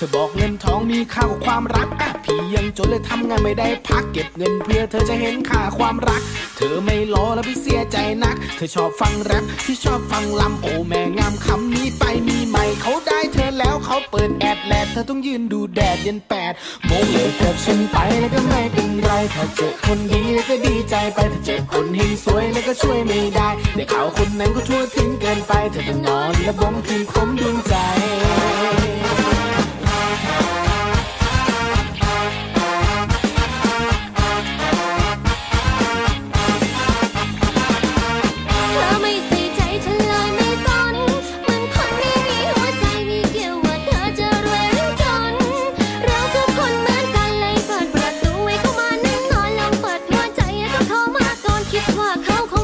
เธอบอกเงินทองมีค่ากว่าความรักอะพี่ยังจนเลยทำงานไม่ได้พักเก็บเงินเพื่อเธอจะเห็นค่าความรัก เธอไม่รอแล้วพี่เสียใจนัก เธอชอบฟังแรปที่ชอบฟังลำโอแม่งามคำนี้ไปมีใหม่เขาได้เธอแล้วเขาเปิดแอดแลดเธอต้องยืนดูแดดเย็นแปดโมงเลยกับฉันไปแล้วก็ไม่เป็นไรถ้าเจอคนดีแล้วก็ดีใจไปถ้าเจอคนเฮงสวยแล้วก็ช่วยไม่ได้แต่เขาคนนั้นก็ทั่วถึงเกินไปเธอต้องนอนและบ่มคืนคมดวงใจ 哇靠！